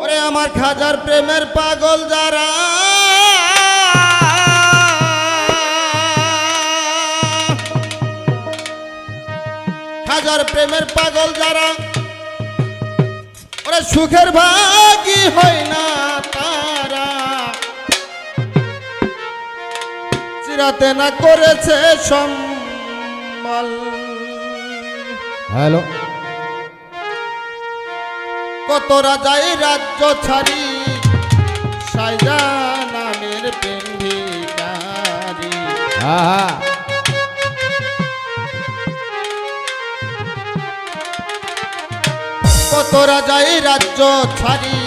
ওরে আমার খাজার প্রেমের পাগল যারা। খাজার প্রেমের পাগল যারা, ওরে সুখের ভাগি হয় না তারা। চিরাতে না করেছে সম্বল। হ্যালো। কত রাজাই রাজ্য ছাড়ি। সাইজা নামের প্রেম ভিখারি হ্যাঁ হ্যাঁ কত রাজাই রাজ্য ছাড়ি।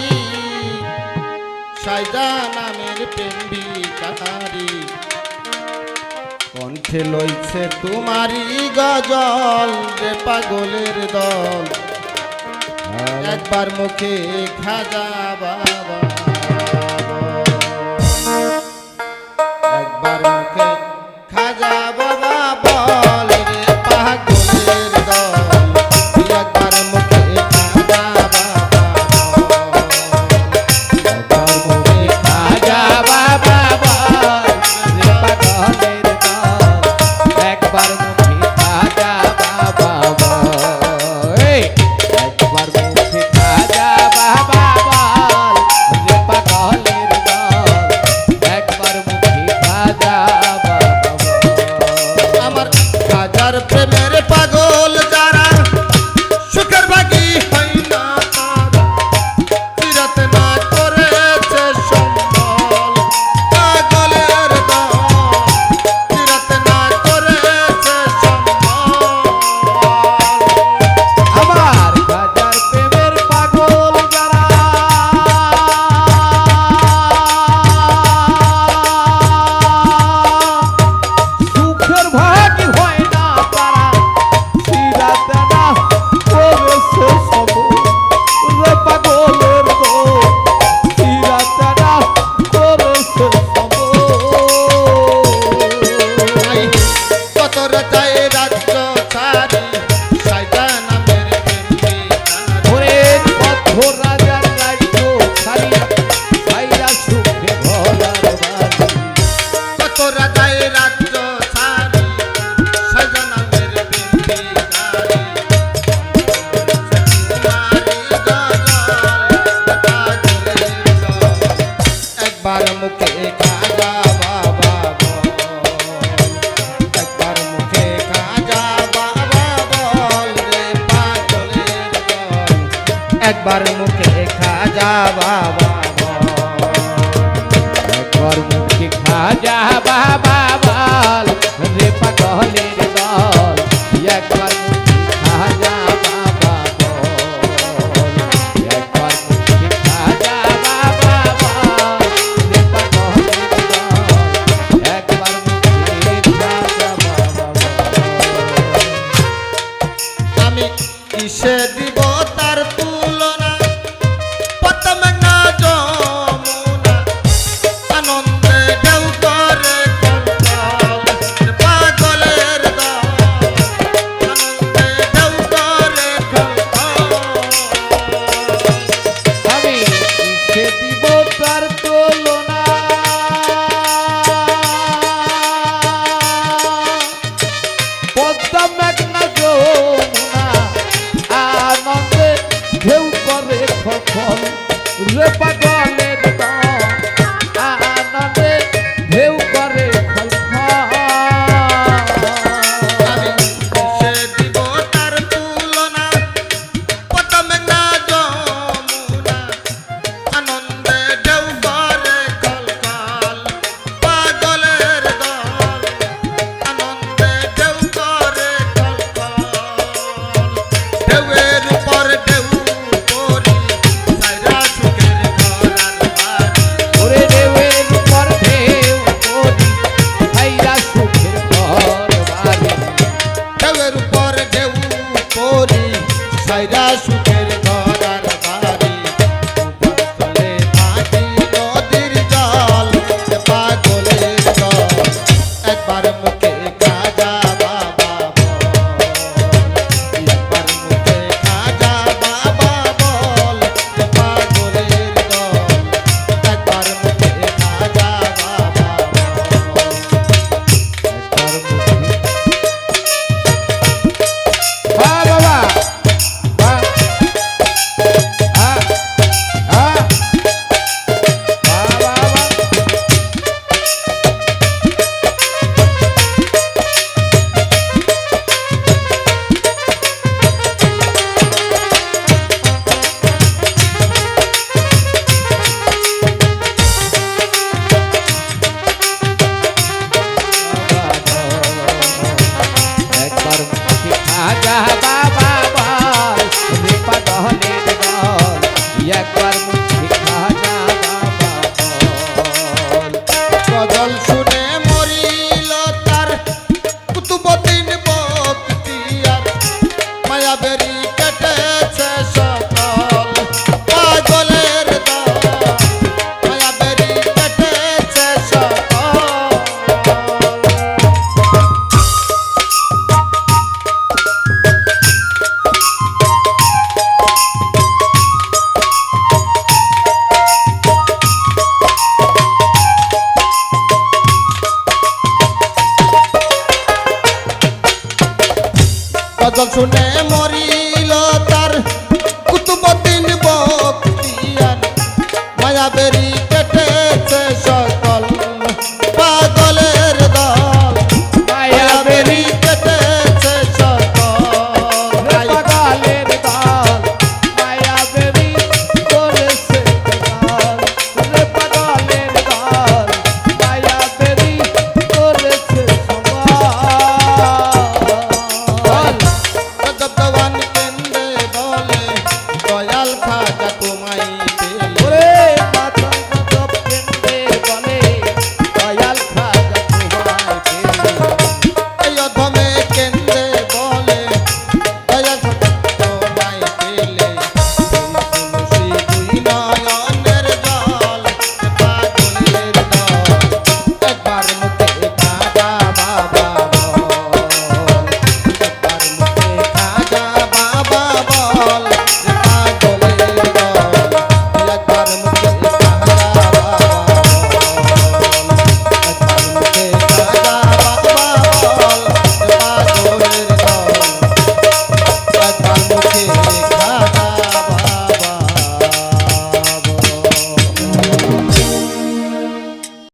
সাইজা নামের প্রেম ভিখারি কণ্ঠে লইছে তোমারই গজল রে পাগলের দল। একবার মুখে খাজা বাবা। একবার মুখে খাজা বাবা। বল একবার মুখে খাজা বাবা বল, রে পাগলের দল। একবার মুখে খাজা বাবা বল, একবার মুখে খাজা বাবা বল, রে পাগলের দল। একবার মুখে খাজা বাবা বল। আমি কিসে মেঘনা যমুনা আনন্দে ঢেউ করে খখন রে পাগলের su গজল শুনে মরিল তার। কুতুবদিন বক্তিয়ার। মায়াবেরি কেটেছে সব।